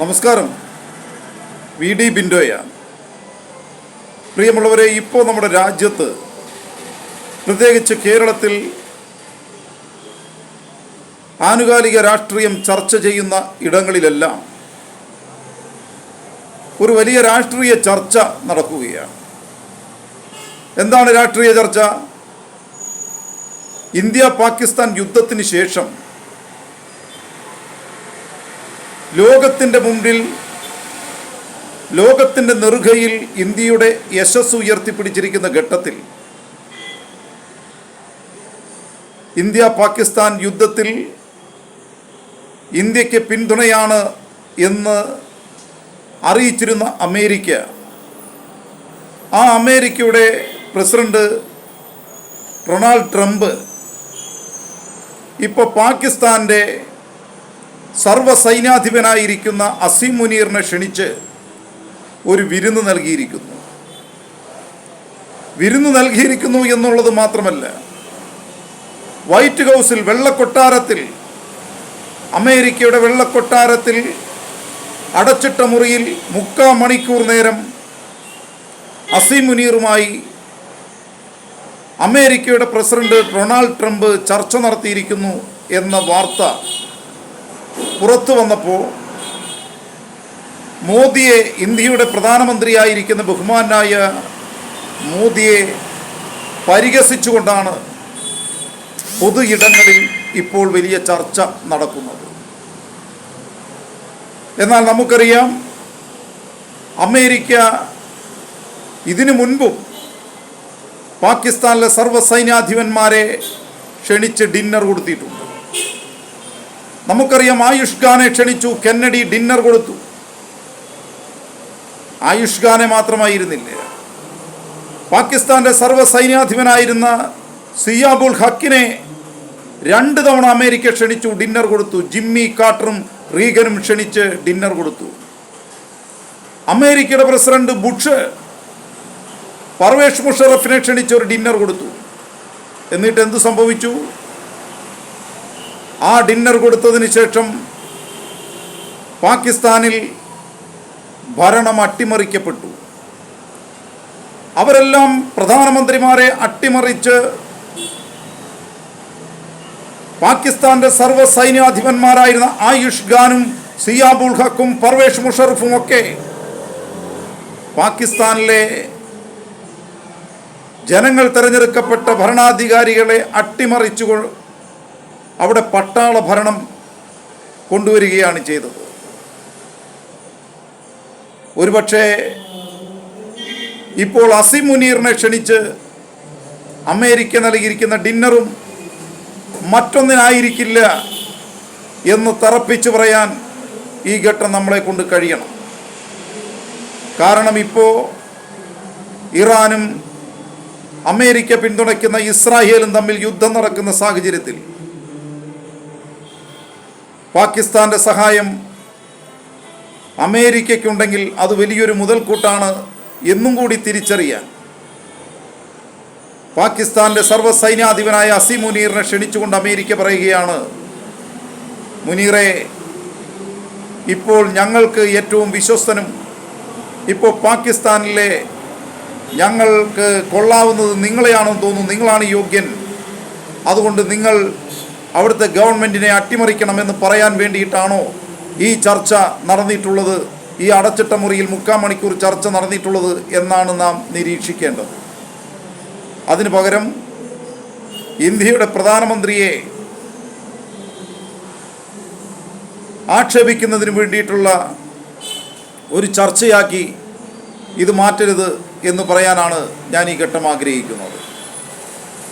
നമസ്കാരം. V D ബിൻഡോയാണ് പ്രിയമുള്ളവരെ ഇപ്പോൾ നമ്മുടെ രാജ്യത്ത് പ്രത്യേകിച്ച് കേരളത്തിൽ ആനുകാലിക രാഷ്ട്രീയം ചർച്ച ചെയ്യുന്ന ഇടങ്ങളിലെല്ലാം ഒരു വലിയ രാഷ്ട്രീയ ചർച്ച നടക്കുകയാണ്. എന്താണ് രാഷ്ട്രീയ ചർച്ച? ഇന്ത്യ പാകിസ്ഥാൻ യുദ്ധത്തിന് ശേഷം ലോകത്തിന്റെ മുമ്പിൽ ലോകത്തിന്റെ നെറുകയിൽ ഇന്ത്യയുടെ യശസ് ഉയർത്തിപ്പിടിച്ചിരിക്കുന്ന ഘട്ടത്തിൽ ഇന്ത്യ പാകിസ്ഥാൻ യുദ്ധത്തിൽ ഇന്ത്യയ്ക്ക് പിന്തുണയാണ് എന്ന് അറിയിച്ചിരുന്ന അമേരിക്ക ആ അമേരിക്കയുടെ പ്രസിഡന്റ് ഡൊണാൾഡ് ട്രംപ് ഇപ്പോൾ പാകിസ്ഥാന്റെ സർവസൈന്യാധിപനായിരിക്കുന്ന അസീം മുനീറിനെ ക്ഷണിച്ച് ഒരു വിരുന്ന് നൽകിയിരിക്കുന്നു. വിരുന്ന് നൽകിയിരിക്കുന്നു എന്നുള്ളത് മാത്രമല്ല വൈറ്റ് ഹൗസിൽ വെള്ളക്കൊട്ടാരത്തിൽ അമേരിക്കയുടെ വെള്ളക്കൊട്ടാരത്തിൽ അടച്ചിട്ട മുറിയിൽ മുക്കാ മണിക്കൂർ നേരം അസീം മുനീറുമായി അമേരിക്കയുടെ പ്രസിഡന്റ് ഡൊണാൾഡ് ട്രംപ് ചർച്ച നടത്തിയിരിക്കുന്നു എന്ന വാർത്ത പുറത്തു വന്നപ്പോൾ മോദിയെ ഇന്ത്യയുടെ പ്രധാനമന്ത്രിയായിരിക്കുന്ന ബഹുമാനായ മോദിയെ പരിഹസിച്ചുകൊണ്ടാണ് പൊതു ഇടങ്ങളിൽ ഇപ്പോൾ വലിയ ചർച്ച നടക്കുന്നത്. എന്നാൽ നമുക്കറിയാം അമേരിക്ക ഇതിനു മുൻപും പാകിസ്ഥാനിലെ സർവസൈന്യാധിപന്മാരെ ക്ഷണിച്ച് ഡിന്നർ കൊടുത്തിട്ടുണ്ട്. നമുക്കറിയാം ആയുഷ് ഖാനെ ക്ഷണിച്ചു കെന്നഡി ഡിന്നർ കൊടുത്തു. ആയുഷ് ഖാനെ മാത്രമായിരുന്നില്ല. പാകിസ്ഥാന്റെ സർവസൈന്യാധിപനായിരുന്ന സിയാബുൽ ഹക്കിനെ രണ്ട് തവണ അമേരിക്ക ക്ഷണിച്ചു ഡിന്നർ കൊടുത്തു. ജിമ്മി കാട്ടറും റീഗനും ക്ഷണിച്ച് ഡിന്നർ കൊടുത്തു. അമേരിക്കയുടെ പ്രസിഡന്റ് ബുഷ് പർവേഷ് മുഷറഫിനെ ക്ഷണിച്ച് ഒരു ഡിന്നർ കൊടുത്തു. എന്നിട്ട് എന്ത് സംഭവിച്ചു? ആ ഡിന്നർ കൊടുത്തതിന് ശേഷം പാകിസ്ഥാനിൽ ഭരണം അട്ടിമറിക്കപ്പെട്ടു. അവരെല്ലാം പ്രധാനമന്ത്രിമാരെ അട്ടിമറിച്ച് പാകിസ്ഥാന്റെ സർവ സൈന്യാധിപന്മാരായിരുന്ന ആയുഷ് ഖാനും സിയാബുൾ ഹക്കും പർവേഷ് മുഷറഫും ഒക്കെ പാകിസ്ഥാനിലെ ജനങ്ങൾ തിരഞ്ഞെടുക്കപ്പെട്ട ഭരണാധികാരികളെ അട്ടിമറിച്ചു അവിടെ പട്ടാള ഭരണം കൊണ്ടുവരികയാണ് ചെയ്തത്. ഒരുപക്ഷെ ഇപ്പോൾ അസിം മുനീറിനെ ക്ഷണിച്ച് അമേരിക്ക നൽകിയിരിക്കുന്ന ഡിന്നറും മറ്റൊന്നിനായിരിക്കില്ല എന്ന് തറപ്പിച്ചു പറയാൻ ഈ ഘട്ടം നമ്മളെ കൊണ്ട് കഴിയണം. കാരണം ഇപ്പോൾ ഇറാനും അമേരിക്ക പിന്തുണയ്ക്കുന്ന ഇസ്രായേലും തമ്മിൽ യുദ്ധം നടക്കുന്ന സാഹചര്യത്തിൽ പാകിസ്ഥാന്റെ സഹായം അമേരിക്കയ്ക്കുണ്ടെങ്കിൽ അത് വലിയൊരു മുതൽക്കൂട്ടാണ് എന്നും കൂടി തിരിച്ചറിയാൻ. പാകിസ്ഥാന്റെ സർവസൈന്യാധിപനായ അസീം മുനീറിനെ ക്ഷണിച്ചുകൊണ്ട് അമേരിക്ക പറയുകയാണ് മുനീറെ ഇപ്പോൾ ഞങ്ങൾക്ക് ഏറ്റവും വിശ്വസ്തനും ഇപ്പോൾ പാകിസ്ഥാനിലെ ഞങ്ങൾക്ക് കൊള്ളാവുന്നത് നിങ്ങളെയാണെന്ന് തോന്നുന്നു നിങ്ങളാണ് യോഗ്യൻ. അതുകൊണ്ട് നിങ്ങൾ അവിടുത്തെ ഗവൺമെന്റിനെ അട്ടിമറിക്കണമെന്ന് പറയാൻ വേണ്ടിയിട്ടാണോ ഈ ചർച്ച നടന്നിട്ടുള്ളത്? ഈ അടച്ചിട്ട മുറിയിൽ മുക്കാൽ മണിക്കൂർ ചർച്ച നടന്നിട്ടുള്ളത് എന്നാണ് നാം നിരീക്ഷിക്കേണ്ടത്. അതിനു പകരം ഇന്ത്യയുടെ പ്രധാനമന്ത്രിയെ ആക്ഷേപിക്കുന്നതിന് വേണ്ടിയിട്ടുള്ള ഒരു ചർച്ചയാക്കി ഇത് മാറ്റരുത് എന്ന് പറയാനാണ് ഞാൻ ഈ ഘട്ടം ആഗ്രഹിക്കുന്നത്.